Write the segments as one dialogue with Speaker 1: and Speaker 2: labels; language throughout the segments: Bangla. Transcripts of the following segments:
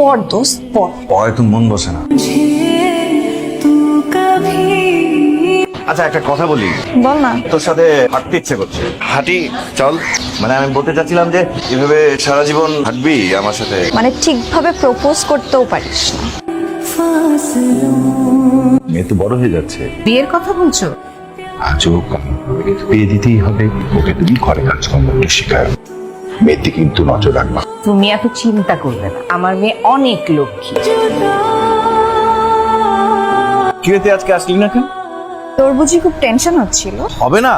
Speaker 1: পর দোস্ত পর
Speaker 2: পরে তো মন বসে না। আচ্ছা একটা কথা বলি।
Speaker 1: বল না।
Speaker 2: তোর সাথে হাঁটতে ইচ্ছে করছে। হাঁটি চল। মানে আমি বলতে চাচ্ছিলাম যে এভাবে সারা জীবন হাঁটবি আমার সাথে?
Speaker 1: মানে ঠিকভাবে প্রপোজ করতেও পারিস না।
Speaker 3: মেয়ে তো বড় হয়ে যাচ্ছে।
Speaker 4: বিয়ের কথা বলছো?
Speaker 3: আজও বিয়ে দিতেই হবে। ওকে তুমি ঘরে কাজকর্ম একটু শেখায় মেয়েতে কিন্তু নজর রাখবা।
Speaker 4: তুমি এত চিন্তা করবে না। আমার মেয়ে অনেক লক্ষ্মী।
Speaker 2: কি হতে আজকে আসলি না কেন?
Speaker 1: তোর বুঝি খুব টেনশন হচ্ছিল?
Speaker 2: হবে না।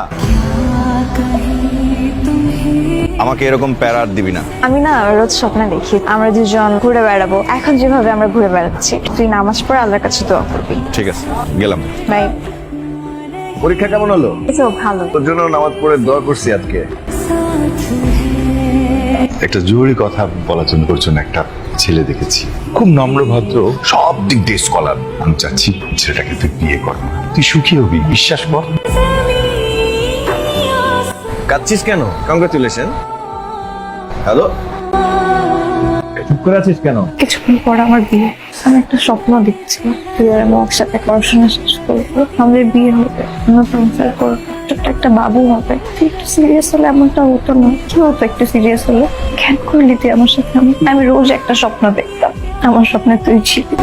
Speaker 2: আমাকে এরকম প্যারার দিবি না।
Speaker 1: আমি না রোজ স্বপ্নে দেখি। আমরা দুজন ঘুরে বেড়াবো। এখন যেভাবে আমরা ঘুরে বেড়াচ্ছি তুই নামাজ পড়ে আল্লাহর কাছে দোয়া করবি।
Speaker 2: ঠিক আছে গেলাম।
Speaker 1: বাই।
Speaker 2: পরীক্ষা কেমন হলো?
Speaker 1: তো ভালো।
Speaker 2: তোর জন্য নামাজ পড়ে দোয়া করছি আজকে।
Speaker 3: একটা জরুরি কথা বলার জন্য জন্য একটা ছেলে দেখেছি। খুব নম্র ভদ্র সব দিক দিয়ে স্কলার আমি চাচ্ছি ছেলেটাকে তুই বিয়ে কর তুই সুখী হবি বিশ্বাস কর।
Speaker 2: কাঁদছিস কেন? কংগ্রেচুলেশন হ্যালো চুপ করে আছিস কেন?
Speaker 1: কিছুক্ষণ পর আমার বিয়ে। আমি একটা স্বপ্ন দেখছিলাম। তুই আর আমি একসাথে পড়াশোনা শেষ করব। আমাদের বিয়ে হবে। আমরা সংসার করব। ছোট্ট একটা বাবু হবে। তুই একটু সিরিয়াস হলে এমনটা হতো না। কি হতো একটু সিরিয়াস হলে? কেন করলি তুই আমার সাথে। আমি আমি রোজ একটা স্বপ্ন দেখতাম। আমার স্বপ্নে তুই ছিলি।